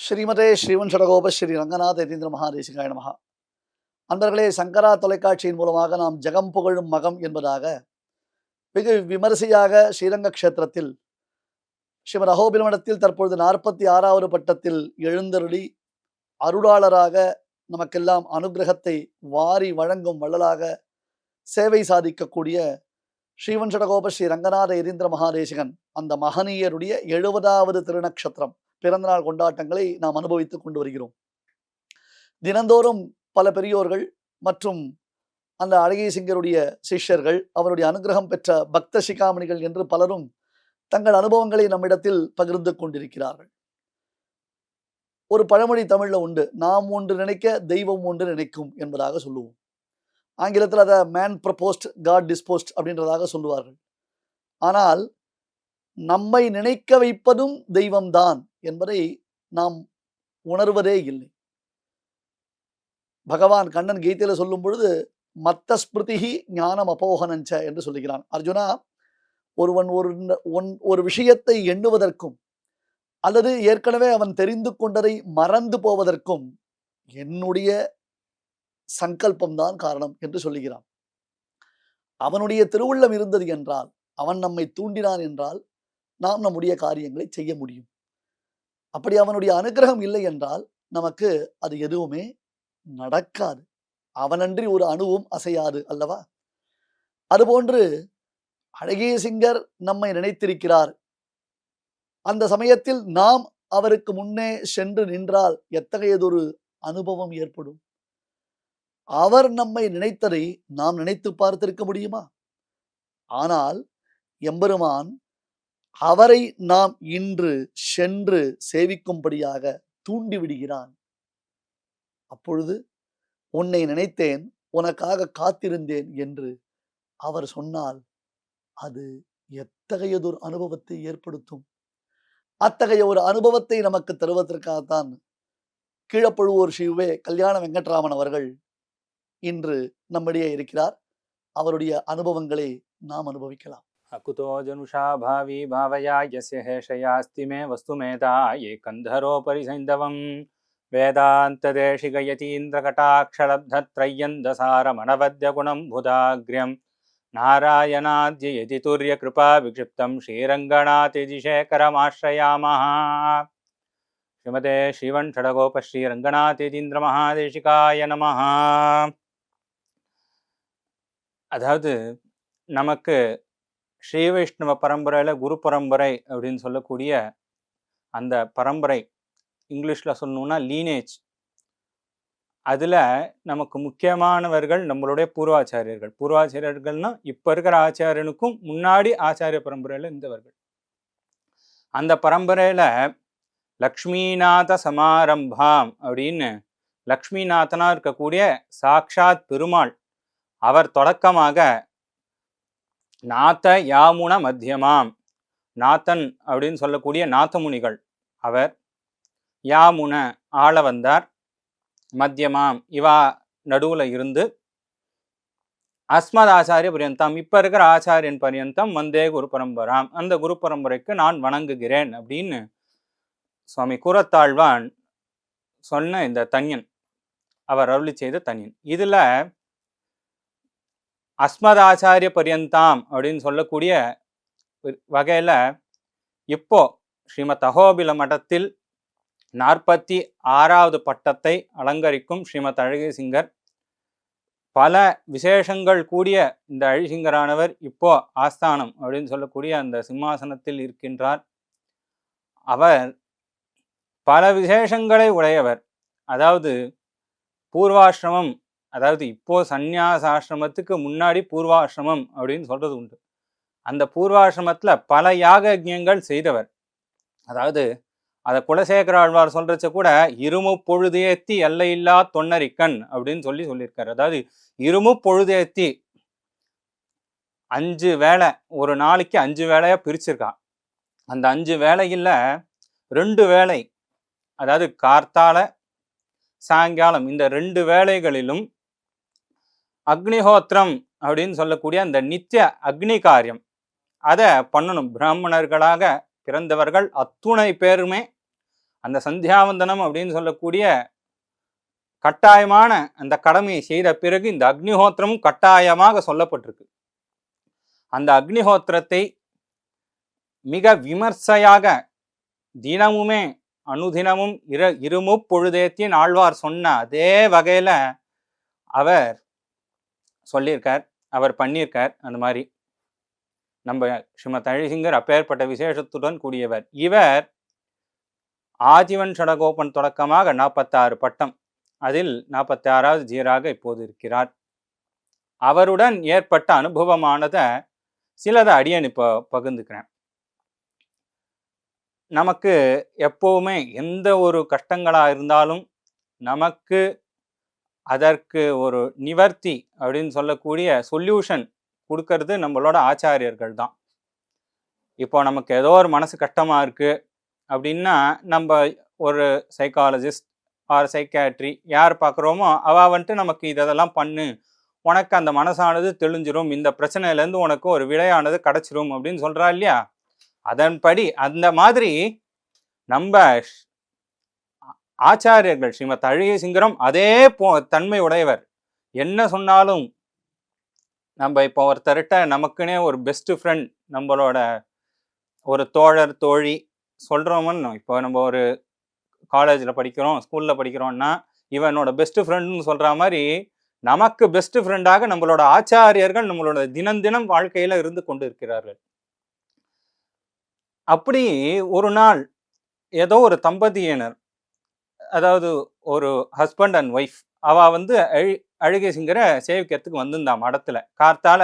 ஸ்ரீமதே ஸ்ரீவன் சடகோப ஸ்ரீ ரங்கநாத யதீந்திர மகாதேசிகாய நமகா அன்பர்களே சங்கரா தொலைக்காட்சியின் மூலமாக நாம் ஜெகம் புகழும் மகம் என்பதாக வெகு விமரிசையாக ஸ்ரீரங்க க்ஷேத்திரத்தில் ஸ்ரீமத் அகோபிலமடத்தில் தற்பொழுது நாற்பத்தி ஆறாவது பட்டத்தில் எழுந்தருளி அருளாளராக நமக்கெல்லாம் அனுகிரகத்தை வாரி வழங்கும் வள்ளலாக சேவை சாதிக்கக்கூடிய ஸ்ரீவன் சடகோப ஸ்ரீ ரங்கநாத எரீந்திர மகாதேசிகன் அந்த மகனீயருடைய எழுபதாவது திருநக்ஷத்திரம். பிறந்தநாள் கொண்டாட்டங்களை நாம் அனுபவித்து கொண்டு வருகிறோம். தினந்தோறும் பல பெரியோர்கள் மற்றும் அந்த அழகிய சிங்கருடைய சிஷ்யர்கள் அவருடைய அனுகிரகம் பெற்ற பக்த சிகாமணிகள் என்று பலரும் தங்கள் அனுபவங்களை நம்மிடத்தில் பகிர்ந்து கொண்டிருக்கிறார்கள். ஒரு பழமொழி தமிழ்ல உண்டு நாம் ஒன்று நினைக்க தெய்வம் ஒன்று நினைக்கும் என்பதாக சொல்லுவோம். ஆங்கிலத்தில் அதை மேன் ப்ரப்போஸ்ட் காட் டிஸ்போஸ்ட் அப்படின்றதாக சொல்லுவார்கள். ஆனால் நம்மை நினைக்க வைப்பதும் தெய்வம்தான் என்பதை நாம் உணர்வதே இல்லை. பகவான் கண்ணன் கீதையில சொல்லும் பொழுது மத்த ஸ்மிருதிகி ஞானம் அப்போகனஞ்ச என்று சொல்லுகிறான். அர்ஜுனா ஒருவன் ஒரு ஒன் ஒரு விஷயத்தை எண்ணுவதற்கும் அல்லது ஏற்கனவே அவன் தெரிந்து கொண்டதை மறந்து போவதற்கும் என்னுடைய சங்கல்பம்தான் காரணம் என்று சொல்லுகிறான். அவனுடைய திருவுள்ளம் இருந்தது என்றால் அவன் நம்மை தூண்டினான் என்றால் நாம் நம்முடைய காரியங்களை செய்ய முடியும். அப்படி அவனுடைய அனுகிரகம் இல்லை என்றால் நமக்கு அது எதுவுமே நடக்காது. அவனன்றி ஒரு அணுவும் அசையாது அல்லவா? அதுபோன்று அழகிய சிங்கர் நம்மை நினைத்திருக்கிறார். அந்த சமயத்தில் நாம் அவருக்கு முன்னே சென்று நின்றால் எத்தகையதொரு அனுபவம் ஏற்படும்? அவர் நம்மை நினைத்ததை நாம் நினைத்து பார்த்திருக்க முடியுமா? ஆனால் எம்பெருமான் அவரை நாம் இன்று சென்று சேவிக்கும்படியாக தூண்டி விடுகிறான் அப்பொழுது உன்னை நினைத்தேன் உனக்காக காத்திருந்தேன் என்று அவர் சொன்னால் அது எத்தகையதொரு அனுபவத்தை ஏற்படுத்தும்? அத்தகைய ஒரு அனுபவத்தை நமக்கு தருவதற்காகத்தான் கீழப்பழுவூர் சிவே கல்யாண வெங்கட்ராமன் அவர்கள் இன்று நம்மிடையே இருக்கிறார். அவருடைய அனுபவங்களை நாம் அனுபவிக்கலாம். अकुतो जनुषा भावी भावया यस्य हेषयास्ति मे वस्तुमेधा ये कन्धरोपरि सैन्धवं वेदान्तदेशिकयतीन्द्रकटाक्षलब्धत्रय्यन्दसारमणवद्यगुणं बुधाग्र्यं नारायणाद्य यदि तुर्यकृपा विक्षिप्तं श्रीरङ्गणातिजिशेखरमाश्रयामः श्रीमते श्रीवन् षडगोपश्रीरङ्गनाथीन्द्रमहादेशिकाय नमः அதாவது நமக்கு ஸ்ரீ வைஷ்ணவ பரம்பரையில் குரு பரம்பரை அப்படின்னு சொல்லக்கூடிய அந்த பரம்பரை இங்கிலீஷில் சொல்லணும்னா லீனேஜ் அதில் நமக்கு முக்கியமானவர்கள் நம்மளுடைய பூர்வாச்சாரியர்கள். பூர்வாச்சாரியர்கள்னால் இப்போ இருக்கிற ஆச்சாரியனுக்கும் முன்னாடி ஆச்சாரிய பரம்பரையில் இருந்தவர்கள். அந்த பரம்பரையில் லக்ஷ்மிநாத சமாரம்பாம் அப்படின்னு லக்ஷ்மிநாதனாக இருக்கக்கூடிய சாக்ஷாத் பெருமாள் அவர் தொடக்கமாக நாத்த யாமுன மத்தியமாம். நாத்தன் அப்படின்னு சொல்லக்கூடிய நாத்தமுனிகள் அவர். யாமுன ஆள வந்தார். மத்தியமாம். இவா நடுவில் இருந்து அஸ்மத் ஆச்சாரிய பரியந்தம் இப்போ இருக்கிற ஆச்சாரியன் பரியந்தம் வந்தே குரு பரம்பராம். அந்த குரு பரம்பரைக்கு நான் வணங்குகிறேன் அப்படின்னு சுவாமி கூரத்தாழ்வான் சொன்ன இந்த தன்யன் அவர் அருளி செய்த தன்யன். இதில் அஸ்மத் ஆச்சாரிய பரியந்தாம் அப்படின்னு சொல்லக்கூடிய வகையில் இப்போ ஸ்ரீமத் அகோபில மடத்தில் நாற்பத்தி ஆறாவது பட்டத்தை அலங்கரிக்கும் ஸ்ரீமத் அழகிய சிங்கர் பல விசேஷங்கள் கூடிய இந்த அழிசிங்கரானவர் இப்போ ஆஸ்தானம் அப்படின்னு சொல்லக்கூடிய அந்த சிம்மாசனத்தில் இருக்கின்றார். அவர் பல விசேஷங்களை உடையவர். அதாவது பூர்வாசிரமம் அதாவது இப்போ சந்நியாசாசிரமத்துக்கு முன்னாடி பூர்வாசிரமம் அப்படின்னு சொல்றது உண்டு. அந்த பூர்வாசிரமத்துல பல யாகஜங்கள் செய்தவர். அதாவது அதை குலசேகர ஆழ்வார் சொல்றச்ச கூட இருமு பொழுதேத்தி எல்லையில்லா தொன்னரிக்கண் அப்படின்னு சொல்லி சொல்லியிருக்காரு. அதாவது இருமு பொழுதேத்தி அஞ்சு வேலை ஒரு நாளைக்கு அஞ்சு வேலையா பிரிச்சிருக்கான் அந்த அஞ்சு வேலையில் ரெண்டு வேலை அதாவது கார்த்தால சாயங்காலம் இந்த ரெண்டு வேலைகளிலும் அக்னிஹோத்திரம் அப்படின்னு சொல்லக்கூடிய அந்த நித்திய அக்னி காரியம். அதை பண்ணணும். பிராமணர்களாக பிறந்தவர்கள் அத்துணை பேருமே அந்த சந்தியாவந்தனம் அப்படின்னு சொல்லக்கூடிய கட்டாயமான அந்த கடமையை செய்த பிறகு இந்த அக்னிஹோத்திரமும் கட்டாயமாக சொல்லப்பட்டிருக்கு. அந்த அக்னிஹோத்திரத்தை மிக விமர்சையாக தினமுமே அனுதினமும் இர இருமுப்பொழுதேத்தின் ஆழ்வார் சொன்ன அதே வகையில் அவர் சொல்லியிருக்கார் அவர் பண்ணியிருக்கார் அந்த மாதிரி. நம்ம ஸ்ரீமத் அழிசிங்கர் அப்பேற்பட்ட விசேஷத்துடன் கூடியவர். இவர் ஆஜீவன் சடகோபன் தொடக்கமாக நாற்பத்தாறு பட்டம் அதில் நாற்பத்தி ஆறாவது ஜீராக இப்போது இருக்கிறார். அவருடன் ஏற்பட்ட அனுபவமானதை சிலதை அடியன் இப்போ பகிர்ந்துக்கிறேன். நமக்கு எப்போவுமே எந்த ஒரு கஷ்டங்களாக இருந்தாலும் நமக்கு அதற்கு ஒரு நிவர்த்தி அப்படின்னு சொல்லக்கூடிய சொல்யூஷன் கொடுக்கறது நம்மளோட ஆச்சாரியர்கள் தான். இப்போ நமக்கு ஏதோ ஒரு மனசு கஷ்டமாக இருக்குது அப்படின்னா நம்ம ஒரு சைக்காலஜிஸ்ட் ஆர் சைக்காட்ரி யார் பார்க்குறோமோ அவள் வந்துட்டு நமக்கு இதெல்லாம் பண்ணு. உனக்கு அந்த மனசானது தெளிஞ்சிரும். இந்த பிரச்சனையிலேருந்து உனக்கு ஒரு விடையானது கிடச்சிரும் அப்படின்னு சொல்கிறா இல்லையா? அதன்படி அந்த மாதிரி நம்ம ஆச்சாரியர்கள் ஸ்ரீமத் அழகிய சிங்கரம் அதே போ தன்மை உடையவர் என்ன சொன்னாலும் நம்ம இப்போ ஒருத்தர்கிட்ட நமக்குன்னே ஒரு பெஸ்ட் ஃப்ரெண்ட் நம்மளோட ஒரு தோழர் தோழி சொல்கிறோமன்னு இப்போ நம்ம ஒரு காலேஜில் படிக்கிறோம் ஸ்கூலில் படிக்கிறோம்னா இவனோட பெஸ்ட் ஃப்ரெண்டுன்னு சொல்கிற மாதிரி நமக்கு பெஸ்ட் ஃப்ரெண்டாக நம்மளோட ஆச்சாரியர்கள் நம்மளோட தினம் தினம் வாழ்க்கையில் இருந்து கொண்டு இருக்கிறார்கள் அப்படி ஒரு நாள் ஏதோ ஒரு தம்பதியினர் அதாவது ஒரு ஹஸ்பண்ட் அண்ட் ஒய்ஃப் அவள் வந்து அழி அழுகை சிங்கரை சேவிக்கிறதுக்கு வந்திருந்தா மடத்தில். கார்த்தால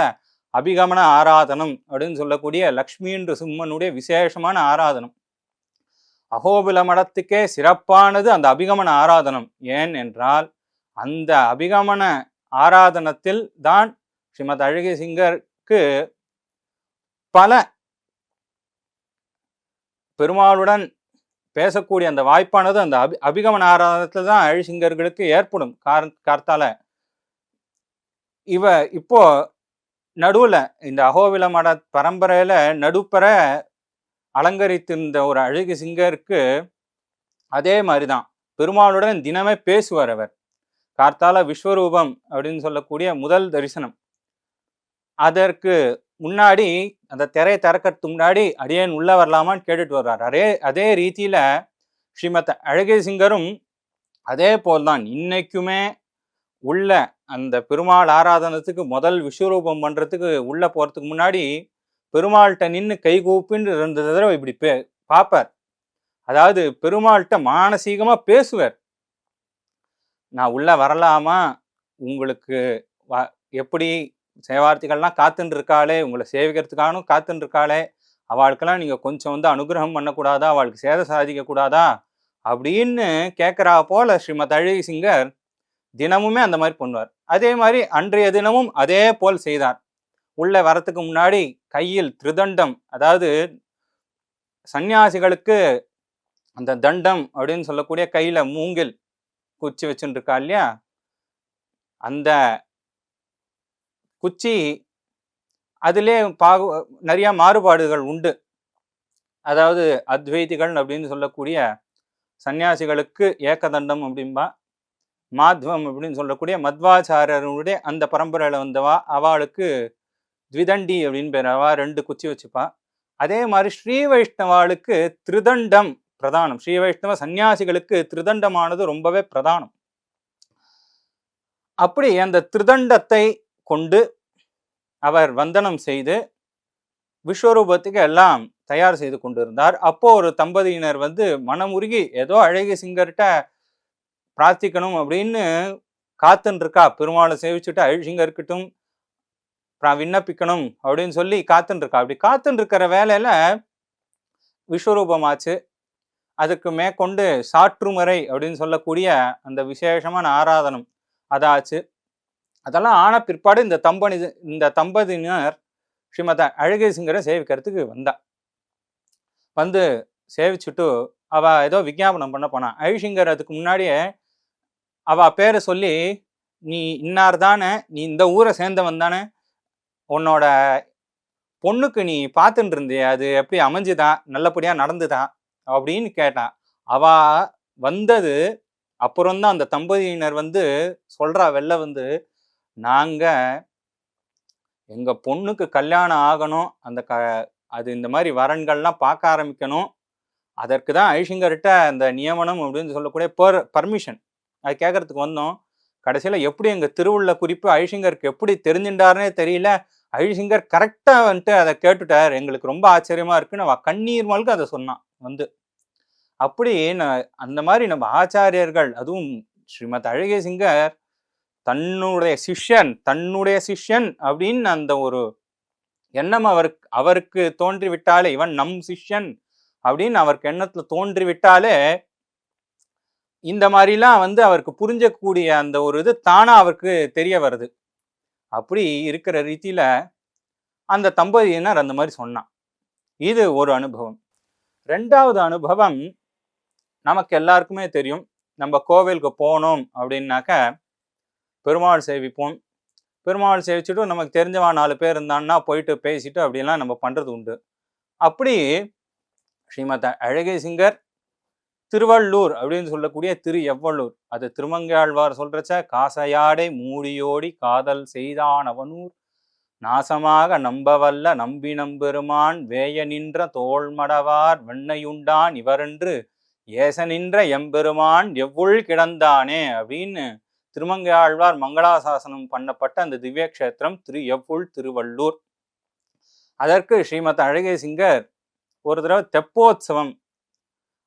அபிகமன ஆராதனம் அப்படின்னு சொல்லக்கூடிய லக்ஷ்மின்ற சிம்மனுடைய விசேஷமான ஆராதனம். அகோபில மடத்துக்கே சிறப்பானது அந்த அபிகமன ஆராதனம். ஏன் என்றால் அந்த அபிகமன ஆராதனத்தில் தான் ஸ்ரீமத் அழுகை சிங்கருக்கு பல பெருமாளுடன் பேசக்கூடிய அந்த வாய்ப்பானது அந்த அபி அபிகமன ஆராதனத்தில் தான் அழிசிங்கர்களுக்கு ஏற்படும். கார் கார்த்தால. இவ இப்போ நடுவில் இந்த அகோவில மட பரம்பரையில் நடுப்பற அலங்கரித்திருந்த ஒரு அழகு சிங்கருக்கு அதே மாதிரி தான் பெருமாளுடன் தினமே பேசுவார் அவர். கார்த்தால விஸ்வரூபம் அப்படின்னு சொல்லக்கூடிய முதல் தரிசனம். அதற்கு முன்னாடி அந்த திரையை திறக்கிறதுக்கு முன்னாடி அடியேன் உள்ளே வரலாமான்னு கேட்டுட்டு வருவார் அதே அதே ரீதியில் ஸ்ரீமத் அழகிய சிங்கரும் அதே போல்தான். இன்னைக்குமே உள்ள அந்த பெருமாள் ஆராதனத்துக்கு முதல் விஸ்வரூபம் பண்ணுறதுக்கு உள்ளே போகிறதுக்கு முன்னாடி பெருமாள்கிட்ட நின்று கைகூப்பின்னு ரெண்டு தடவை இப்படி பே பார்ப்பார் அதாவது பெருமாள்கிட்ட மானசீகமாக பேசுவார். நான் உள்ளே வரலாமா? உங்களுக்கு வ- எப்படி சேவார்த்திகள்லாம் காத்துன்னு இருக்காளே உங்களை சேவிக்கிறதுக்கானும் காத்துன்னு இருக்காளே அவளுக்கெல்லாம் நீங்கள் கொஞ்சம் வந்து அனுகிரகம் பண்ணக்கூடாதா அவளுக்கு சேத சாதிக்கக்கூடாதா அப்படின்னு கேட்குறா போல ஸ்ரீமத் அழகி சிங்கர் தினமுமே அந்த மாதிரி பண்ணுவார். அதே மாதிரி அன்றைய தினமும் அதே போல் செய்தார். உள்ளே வரத்துக்கு முன்னாடி கையில் திருதண்டம் அதாவது சன்னியாசிகளுக்கு அந்த தண்டம் அப்படின்னு சொல்லக்கூடிய கையில் மூங்கில் குச்சி வச்சுட்டு இருக்கா இல்லையா? அந்த குச்சி அதிலே பாகு நிறையா மாறுபாடுகள் உண்டு. அதாவது அத்வைதிகள் அப்படின்னு சொல்லக்கூடிய சன்னியாசிகளுக்கு ஏக்கதண்டம் அப்படின்பா மாத்வம் அப்படின்னு சொல்லக்கூடிய மத்வாச்சாரருடைய அந்த பரம்பரையில் வந்தவா அவளுக்கு த்விதண்டி அப்படின்னு பேர். அவா ரெண்டு குச்சி வச்சுப்பா. அதே மாதிரி ஸ்ரீ வைஷ்ணவாளுக்கு திருதண்டம் பிரதானம். ஸ்ரீ வைஷ்ணவ சன்னியாசிகளுக்கு திருதண்டமானது ரொம்பவே பிரதானம். அப்படி அந்த திருதண்டத்தை கொண்டு அவர் வந்தனம் செய்து விஸ்வரூபத்துக்கு எல்லாம் தயார் செய்து கொண்டிருந்தார். அப்போ ஒரு தம்பதியினர் வந்து மனமுருகி ஏதோ அழகிய சிங்கர்கிட்ட பிரார்த்திக்கணும் அப்படின்னு காத்துன்னு இருக்கா பெருமாளை சேவிச்சுட்டு அழிசிங்கர்கிட்டும் விண்ணப்பிக்கணும் அப்படின்னு சொல்லி காத்துன்னு இருக்கா அப்படி காத்துன்னு இருக்கிற வேலையில விஸ்வரூபமாச்சு. அதுக்கு மேற்கொண்டு சாற்றுமறை அப்படின்னு சொல்லக்கூடிய அந்த விசேஷமான ஆராதனம் அதாச்சு. அதெல்லாம் ஆன பிற்பாடு இந்த தம்பனி இந்த தம்பதியினர் ஸ்ரீமத அழகிய சிங்கரை சேவிக்கிறதுக்கு வந்தா வந்து சேவிச்சுட்டு அவ ஏதோ விஞ்ஞாபனம் பண்ண போனான் அழிசிங்கர் அதுக்கு முன்னாடியே அவ பேரை சொல்லி நீ இன்னார் தானே? நீ இந்த ஊரை சேர்ந்தவன் தானே? உன்னோட பொண்ணுக்கு நீ பார்த்துட்டு இருந்தியே அது எப்படி அமைஞ்சுதான் நல்லபடியாக நடந்துதான் அப்படின்னு கேட்டான் அவ வந்தது அப்புறம் தான் அந்த தம்பதியினர் வந்து சொல்றா வெளில வந்து நாங்கள் எங்கள் பொண்ணுக்கு கல்யாணம் ஆகணும் அந்த க அது இந்த மாதிரி வரன்கள்லாம் பார்க்க ஆரம்பிக்கணும். அதற்கு தான் ஐஷிங்கர்கிட்ட அந்த நியமனம் அப்படின்னு சொல்லக்கூடிய பர் பர்மிஷன் அது கேட்கறதுக்கு வந்தோம். கடைசியில் எப்படி எங்கள் திருவுள்ள குறிப்பு ஐஷிங்கருக்கு எப்படி தெரிஞ்சுட்டாருனே தெரியல. ஐஷிங்கர் கரெக்டாக வந்துட்டு அதை கேட்டுட்டார். எங்களுக்கு ரொம்ப ஆச்சரியமாக இருக்குன்னு அவள் கண்ணீர் மல்கு அதை சொன்னான் வந்து. அப்படி நான் அந்த மாதிரி நம்ம ஆச்சாரியர்கள் அதுவும் ஸ்ரீமத் அழகே சிங்கர் தன்னுடைய சிஷ்யன் தன்னுடைய சிஷ்யன் அப்படின்னு அந்த ஒரு எண்ணம் அவருக்கு அவருக்கு தோன்றி விட்டாலே இவன் நம் சிஷ்யன் அப்படின்னு அவருக்கு எண்ணத்துல தோன்றி விட்டாலே இந்த மாதிரிலாம் வந்து அவருக்கு புரிஞ்சக்கூடிய அந்த ஒரு இது தானா அவருக்கு தெரிய வருது. அப்படி இருக்கிற ரீதியில அந்த தம்பதியினர் அந்த மாதிரி சொன்னான். இது ஒரு அனுபவம். ரெண்டாவது அனுபவம் நமக்கு எல்லாருக்குமே தெரியும். நம்ம கோவிலுக்கு போனோம் அப்படின்னாக்க பெருமாள் சேவிப்போம். பெருமாள் சேவிச்சுட்டு நமக்கு தெரிஞ்சவன் நாலு பேர் இருந்தான்னா போயிட்டு பேசிட்டு அப்படிலாம் நம்ம பண்ணுறது உண்டு. அப்படி ஸ்ரீமத அழகை சிங்கர் திருவள்ளூர் அப்படின்னு சொல்லக்கூடிய திரு எவ்வள்ளூர். அது திருமங்கையாழ்வார் சொல்றச்ச காசையாடை மூடியோடி காதல் செய்தான் அவனூர். நாசமாக நம்பவல்ல நம்பி நம்பெருமான் வேய நின்ற தோள்மடவார் வெண்ணையுண்டான் இவரென்று. ஏச நின்ற எம்பெருமான். எவ்வுள் கிடந்தானே? அப்படின்னு திருமங்கையாழ்வார் மங்களாசாசனம் பண்ணப்பட்ட அந்த திவ்ய கஷேத்திரம் திரு எவ்வுள் திருவள்ளூர். அதற்கு ஸ்ரீமத் அழகே சிங்கர் ஒரு தடவை தெப்போத்சவம்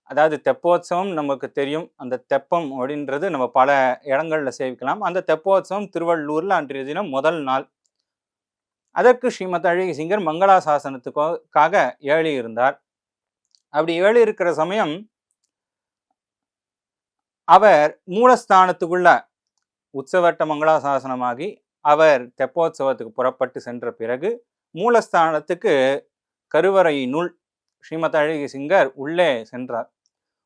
அதாவது தெப்போத்சவம் நமக்கு தெரியும். அந்த தெப்பம் அப்படின்றது நம்ம பல இடங்களில் சேவிக்கலாம். அந்த தெப்போத்சவம் திருவள்ளூரில் அன்றைய தினம் முதல் நாள். அதற்கு ஸ்ரீமத் அழகி சிங்கர் மங்களாசாசனத்துக்காக ஏழி இருந்தார். அப்படி ஏழி இருக்கிற சமயம் அவர் மூலஸ்தானத்துக்குள்ள உற்சவட்ட மங்களாசாசனமாகி அவர் தெப்போத்சவத்துக்கு புறப்பட்டு சென்ற பிறகு மூலஸ்தானத்துக்கு கருவறையினுள் ஸ்ரீமத் அழகி சிங்கர் உள்ளே சென்றார்.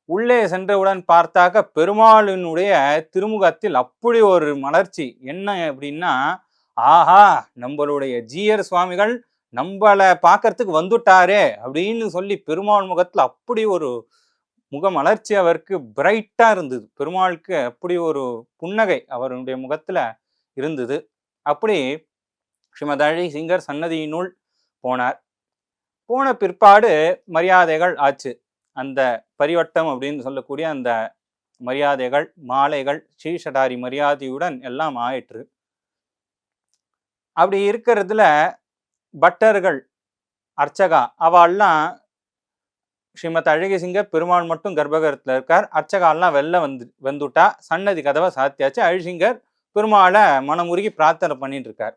உள்ளே சென்றவுடன் பார்த்தாக்க பெருமாளினுடைய திருமுகத்தில் அப்படி ஒரு மலர்ச்சி. என்ன அப்படின்னா ஆஹா நம்மளுடைய ஜீயர் சுவாமிகள் நம்மளை பார்க்கறதுக்கு வந்துட்டாரே அப்படின்னு சொல்லி பெருமாள் முகத்தில் அப்படி ஒரு முகம் அலர்ச்சி அவருக்கு பிரைட்டாக இருந்தது. பெருமாளுக்கு அப்படி ஒரு புன்னகை அவருடைய முகத்தில் இருந்தது. அப்படி ஸ்ரீமத் சிங்கர் சன்னதியினுள் போனார். போன பிற்பாடு மரியாதைகள் ஆச்சு. அந்த பரிவட்டம் அப்படின்னு சொல்லக்கூடிய அந்த மரியாதைகள் மாலைகள் ஸ்ரீஷடாரி மரியாதையுடன் எல்லாம் ஆயிற்று. அப்படி இருக்கிறதுல பட்டர்கள் அர்ச்சகா அவெல்லாம் ஸ்ரீமத் அழகி சிங்கர் பெருமாள் மட்டும் கர்ப்பகரத்தில் இருக்கார். அர்ச்சகாலெலாம் வெளில வந்து வந்துட்டா சன்னதி கதவை சாத்தியாச்சு. அழிசிங்கர் பெருமாளை மனமுருகி பிரார்த்தனை பண்ணிட்டு இருக்கார்.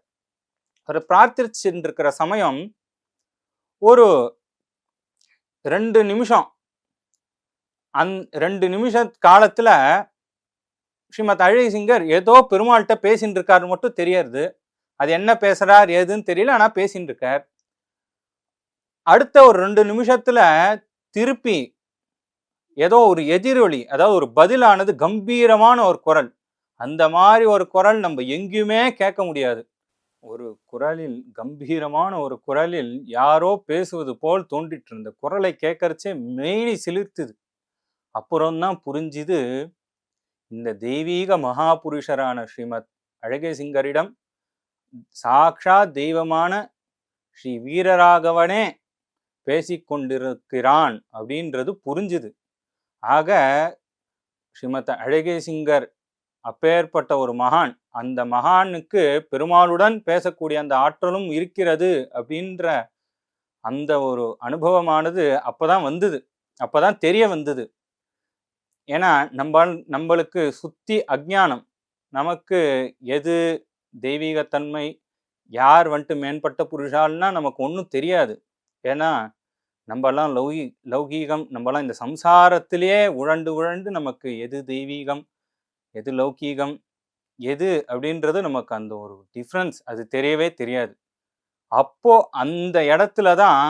அவர் பிரார்த்திச்சுட்டு இருக்கிற சமயம் ஒரு ரெண்டு நிமிஷம் அந் ரெண்டு நிமிஷ காலத்தில் ஸ்ரீமத் அழகி சிங்கர் ஏதோ பெருமாள்கிட்ட பேசின்னு இருக்காரு மட்டும் தெரியறது. அது என்ன பேசுகிறார் ஏதுன்னு தெரியல ஆனால் பேசின்னு இருக்கார். அடுத்த ஒரு ரெண்டு நிமிஷத்தில் திருப்பி ஏதோ ஒரு எதிரொலி அதாவது ஒரு பதிலானது கம்பீரமான ஒரு குரல். அந்த மாதிரி ஒரு குரல் நம்ம எங்கேயுமே கேட்க முடியாது. ஒரு குரலில் கம்பீரமான ஒரு குரலில் யாரோ பேசுவது போல் தோண்டிட்டு இருந்த குரலை கேட்கறச்சே மேனி சிலிர்த்துது. அப்புறம்தான் புரிஞ்சுது இந்த தெய்வீக மகாபுருஷரான ஸ்ரீமத் அழகே சிங்கரிடம் சாக்ஷாத் தெய்வமான ஸ்ரீ வீரராகவனே பேசிக்கொண்டிருக்கிறான் அப்படின்றது புரிஞ்சுது. ஆக ஸ்ரீமத் அழகே சிங்கர் அப்பேற்பட்ட ஒரு மகான். அந்த மகானுக்கு பெருமாளுடன் பேசக்கூடிய அந்த ஆற்றலும் இருக்கிறது அப்படின்ற அந்த ஒரு அனுபவமானது அப்போதான் வந்தது. அப்போதான் தெரிய வந்தது. ஏன்னா நம்ம நம்மளுக்கு சுத்தி அஜ்ஞானம். நமக்கு எது தெய்வீகத்தன்மை யார் வந்துட்டு மேம்பட்ட புருஷால்னா நமக்கு ஒன்றும் தெரியாது. ஏன்னா நம்மலாம் லௌகி லௌகீகம் நம்மலாம் இந்த சம்சாரத்திலேயே உழண்டு உழண்டு நமக்கு எது தெய்வீகம் எது லௌகீகம் எது அப்படின்றது நமக்கு அந்த ஒரு டிஃப்ரென்ஸ் அது தெரியவே தெரியாது. அப்போ அந்த இடத்துல தான்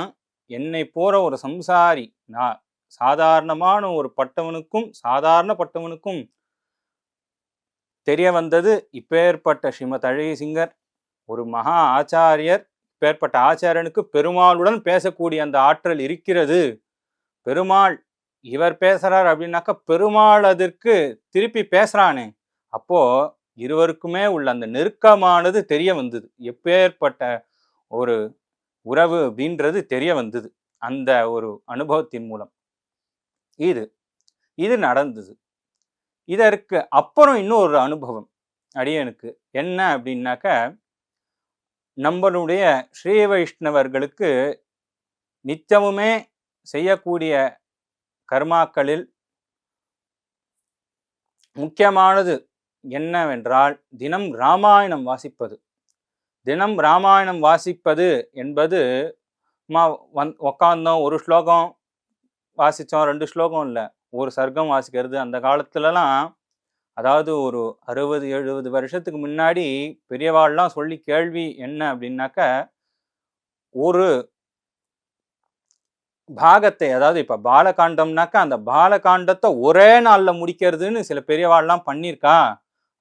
என்னை போற ஒரு சம்சாரி நான் சாதாரணமான ஒரு பட்டவனுக்கும் சாதாரண பட்டவனுக்கும் தெரிய வந்தது இப்பேற்பட்ட ஸ்ரீமத் அழகி சிங்கர் ஒரு மகா ஆச்சாரியர் பேர்பட்ட ஆச்சாரியனுக்கு பெருமாளுடன் பேசக்கூடிய அந்த ஆற்றல் இருக்கிறது. பெருமாள் இவர் பேசுறார் அப்படின்னாக்கா பெருமாள் அதற்கு திருப்பி பேசுறானே. அப்போ இருவருக்குமே உள்ள அந்த நெருக்கமானது தெரிய வந்தது. எப்பேற்பட்ட ஒரு உறவு அப்படின்றது தெரிய வந்தது. அந்த ஒரு அனுபவத்தின் மூலம். இது இது நடந்தது. இதற்கு அப்புறம் இன்னொரு அனுபவம் அடியனுக்கு. என்ன அப்படின்னாக்க நம்மளுடைய ஸ்ரீ வைஷ்ணவர்களுக்கு நித்தமுமே செய்யக்கூடிய கர்மாக்களில் முக்கியமானது என்னவென்றால் தினம் ராமாயணம் வாசிப்பது. தினம் ராமாயணம் வாசிப்பது என்பது மா வந் உக்காந்தோம் ஒரு ஸ்லோகம் வாசித்தோம் ரெண்டு ஸ்லோகம் இல்லை ஒரு சர்க்கம் வாசிக்கிறது அந்த காலத்துலலாம் அதாவது ஒரு அறுபது எழுபது வருஷத்துக்கு முன்னாடி பெரியவாள்லாம் சொல்லி கேள்வி என்ன அப்படின்னாக்க ஒரு பாகத்தை அதாவது இப்போ பாலகாண்டம்னாக்கா அந்த பாலகாண்டத்தை ஒரே நாளில் முடிக்கிறதுன்னு சில பெரியவாள்லாம் பண்ணியிருக்கா?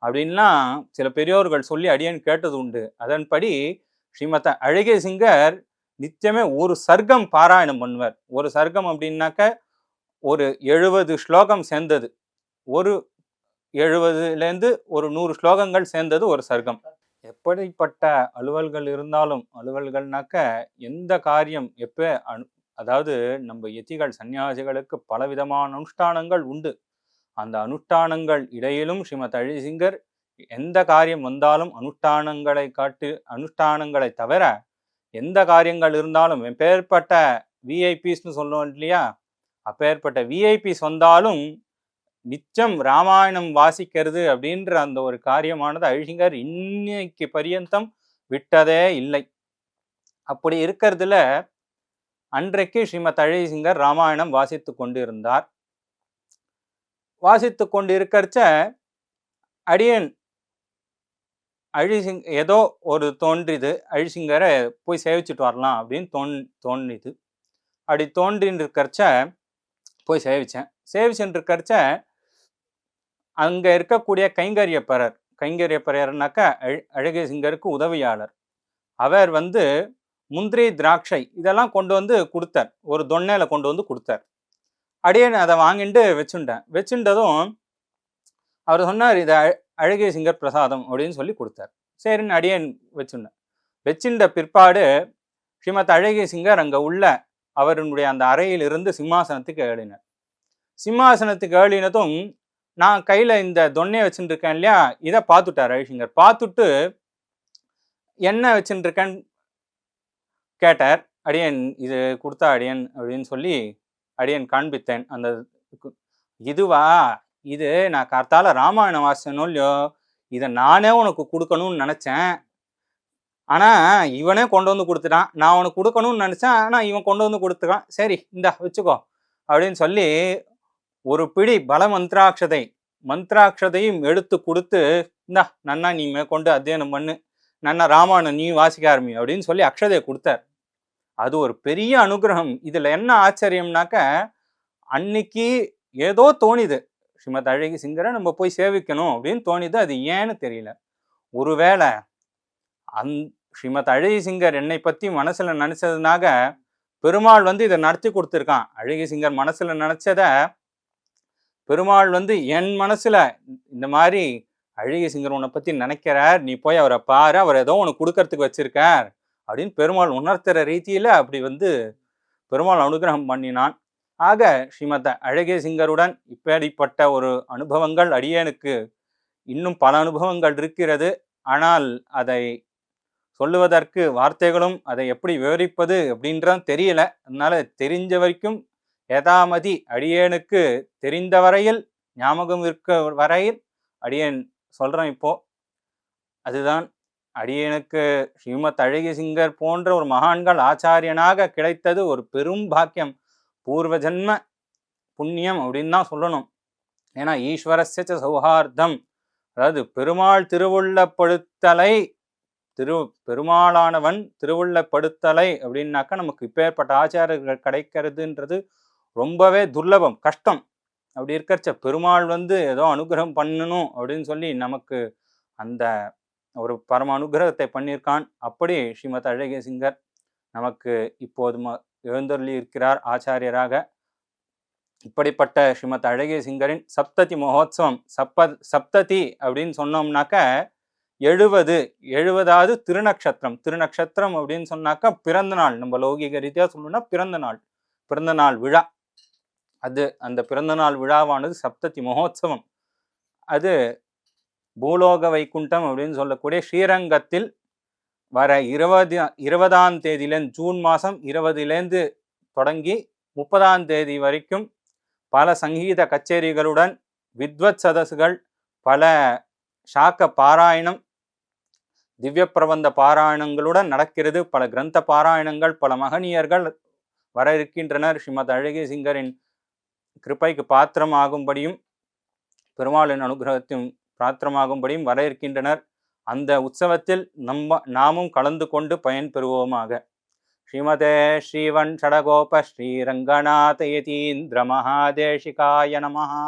அப்படின்லாம் சில பெரியோர்கள் சொல்லி அடியேன் கேட்டது உண்டு. அதன்படி ஸ்ரீமத அழகே சிங்கர் நித்தியமே ஒரு சர்க்கம் பாராயணம் பண்ணுவார். ஒரு சர்க்கம் அப்படின்னாக்க ஒரு எழுபது ஸ்லோகம் சேர்ந்தது. ஒரு எழுபதுலேருந்து ஒரு நூறு ஸ்லோகங்கள் சேர்ந்தது ஒரு சர்க்கம். எப்படிப்பட்ட அலுவல்கள் இருந்தாலும் அலுவல்கள்னாக்க எந்த காரியம் எப்போ அனு அதாவது நம்ம எத்திகள் சன்னியாசிகளுக்கு பலவிதமான அனுஷ்டானங்கள் உண்டு. அந்த அனுஷ்டானங்கள் இடையிலும் ஸ்ரீமத் அழிசிங்கர் எந்த காரியம் வந்தாலும் அனுஷ்டானங்களை காட்டு அனுஷ்டானங்களை தவிர எந்த காரியங்கள் இருந்தாலும் எப்பேற்பட்ட விஐபிஸ்னு சொல்லுவோம் இல்லையா? அப்பேற்பட்ட விஐபிஸ் வந்தாலும் நிச்சம் ராமாயணம் வாசிக்கிறது அப்படின்ற அந்த ஒரு காரியமானது அழிசிங்கர் இன்னைக்கு பரியந்தம் விட்டதே இல்லை. அப்படி இருக்கிறதுல அன்றைக்கு ஸ்ரீமத் அழகிசிங்கர் ராமாயணம் வாசித்து கொண்டு இருந்தார் வாசித்து கொண்டு இருக்கிறச்ச அடியன் அழிசிங் ஏதோ ஒரு தோன்றிது அழிசிங்கரை போய் சேவிச்சுட்டு வரலாம் அப்படின்னு தோன் தோன்றிது அப்படி தோன்றின்னு இருக்கிறச்ச போய் சேவிச்சேன். சேவிச்சுட்டு இருக்கிறச்ச அங்கே இருக்கக்கூடிய கைங்கரியப்பரர் கைங்கரியப்பரர்னாக்கா அழ சிங்கருக்கு உதவியாளர். அவர் வந்து முந்திரி திராட்சை இதெல்லாம் கொண்டு வந்து கொடுத்தார். ஒரு தொன்னையில் கொண்டு வந்து கொடுத்தார். அடியே அதை வாங்கிட்டு வச்சுட்டேன். வச்சுட்டதும் அவர் சொன்னார் இதை அழ- அழகிய சிங்கர் பிரசாதம் அப்படின்னு சொல்லி கொடுத்தார். சரின்னு அடியேன் வச்சுட்டேன். வச்சுட்ட பிற்பாடு ஸ்ரீமத் அழகிய சிங்கர் அங்கே உள்ள அவருடைய அந்த அறையிலிருந்து சிம்மாசனத்துக்கு ஏழினார் சிம்மாசனத்துக்கு ஏழினதும் நான் கையில் இந்த தொன்னையை வச்சுட்டு இருக்கேன் இல்லையா? இதை பார்த்துட்டார் ரவிசங்கர். பார்த்துட்டு என்ன வச்சுட்டு இருக்கேன்னு கேட்டார். அடியன் இது கொடுத்தா அடியன் அப்படின்னு சொல்லி அடியன் காண்பித்தேன். அந்த இதுவா? இது நான் கர்த்தால ராமாயணம் வாசனும் இல்லையோ? இதை நானே உனக்கு கொடுக்கணும்னு நினச்சேன். ஆனால் இவனே கொண்டு வந்து கொடுத்துட்டான். நான் உனக்கு கொடுக்கணும்னு நினச்சேன். ஆனால் இவன் கொண்டு வந்து கொடுத்துட்டான். சரி இந்தா வச்சுக்கோ அப்படின்னு சொல்லி ஒரு பிடி பல மந்திராட்சதை மந்திராட்சதையும் எடுத்து கொடுத்து இந்தா நன்னா நீ மேற்கொண்டு அத்தியனம் பண்ணு. நன்னா ராமாயணம் நீ வாசிக்க ஆரம்பி அப்படின்னு சொல்லி அக்ஷதையை கொடுத்தார். அது ஒரு பெரிய அனுகிரகம். இதில் என்ன ஆச்சரியம்னாக்க அன்னைக்கு ஏதோ தோணிது. ஸ்ரீமத் அழகி சிங்கரை நம்ம போய் சேவிக்கணும் அப்படின்னு தோணிது. அது ஏன்னு தெரியல. ஒருவேளை அந் ஸ்ரீமத் அழகி சிங்கர் என்னை பற்றி மனசில் நினச்சதுனாக பெருமாள் வந்து இதை நடத்தி கொடுத்துருக்கான். அழகி சிங்கர் மனசில் நினச்சதை பெருமாள் வந்து என் மனசுல இந்த மாதிரி அழகிய சிங்கர் உன்னை பத்தி நினைக்கிறார். நீ போய் அவரை பாரு. அவர் ஏதோ உனக்கு கொடுக்கறதுக்கு வச்சிருக்கார். அப்படின்னு பெருமாள் உணர்த்துற ரீதியில அப்படி வந்து பெருமாள் அனுகிரகம் பண்ணினான். ஆக ஸ்ரீமத அழகிய சிங்கருடன் இப்படிப்பட்ட ஒரு அனுபவங்கள் அடியேனுக்கு இன்னும் பல அனுபவங்கள் இருக்கிறது. ஆனால் அதை சொல்லுவதற்கு வார்த்தைகளும் அதை எப்படி விவரிப்பது அப்படின்றது தெரியல. அதனால தெரிஞ்ச வரைக்கும் யதாமதி அடியேனுக்கு தெரிந்த வரையில் ஞாபகம் இருக்க வரையில் அடியேன் சொல்கிறேன் இப்போ. அதுதான் அடியேனுக்கு ஸ்ரீமத் அழகிய சிங்கர் போன்ற ஒரு மகான்கள் ஆச்சாரியனாக கிடைத்தது ஒரு பெரும் பாக்கியம். பூர்வ ஜென்ம புண்ணியம் அப்படின்னு தான் சொல்லணும். ஏன்னா ஈஸ்வரஸ்ய சௌஹார்த்தம். அதாவது பெருமாள் திருவுள்ளப்படுத்தலை திரு பெருமாளானவன் திருவுள்ளப்படுத்தலை அப்படின்னாக்கா நமக்கு இப்பேற்பட்ட ஆச்சாரியர்கள் கிடைக்கிறதுன்றது ரொம்பவே துர்லபம் கஷ்டம். அப்படி இருக்கிறச்ச பெருமாள் வந்து ஏதோ அனுகிரகம் பண்ணணும் அப்படின்னு சொல்லி நமக்கு அந்த ஒரு பரம அனுகிரகத்தை பண்ணியிருக்கான். அப்படி ஸ்ரீமத் அழகிய சிங்கர் நமக்கு இப்போது ம எழுந்தருளி இருக்கிறார் ஆச்சாரியராக. இப்படிப்பட்ட ஸ்ரீமத் அழகிய சிங்கரின் சப்ததி மகோத்சவம் சப்ப சப்ததி அப்படின்னு சொன்னோம்னாக்க எழுபது எழுபதாவது திருநக்ஷத்திரம். திருநக்ஷத்திரம் அப்படின்னு சொன்னாக்கா பிறந்த நாள் நம்ம லௌகிக ரீதியாக சொல்லணும்னா பிறந்த நாள் பிறந்த நாள் விழா. அது அந்த பிறந்தநாள் விழாவானது சப்ததி மகோத்சவம். அது பூலோக வைக்குண்டம் அப்படின்னு சொல்லக்கூடிய ஸ்ரீரங்கத்தில் வர இருபது இருபதாம் தேதியிலேருந்து ஜூன் மாதம் இருபதுலேருந்து தொடங்கி முப்பதாம் தேதி வரைக்கும் பல சங்கீத கச்சேரிகளுடன் வித்வத் சதசுகள் பல சாக்க பாராயணம் திவ்ய பிரபந்த பாராயணங்களுடன் நடக்கிறது. பல கிரந்த பாராயணங்கள் பல மகனியர்கள் வர இருக்கின்றனர். ஸ்ரீமத் அழகி சிங்கரின் கிருப்பைக்கு பாத்திரமாகும்படியும் பெருமாளின் அனுகிரகத்தையும் பாத்திரமாகும்படியும் வர இருக்கின்றனர் அந்த உற்சவத்தில் நம்ம நாமும் கலந்து கொண்டு பயன்பெறுவோமாக ஸ்ரீமதே ஸ்ரீவன் ஷடகோப ஸ்ரீரங்கநாத யதீந்திர மகாதேஷிகாய நமஹா.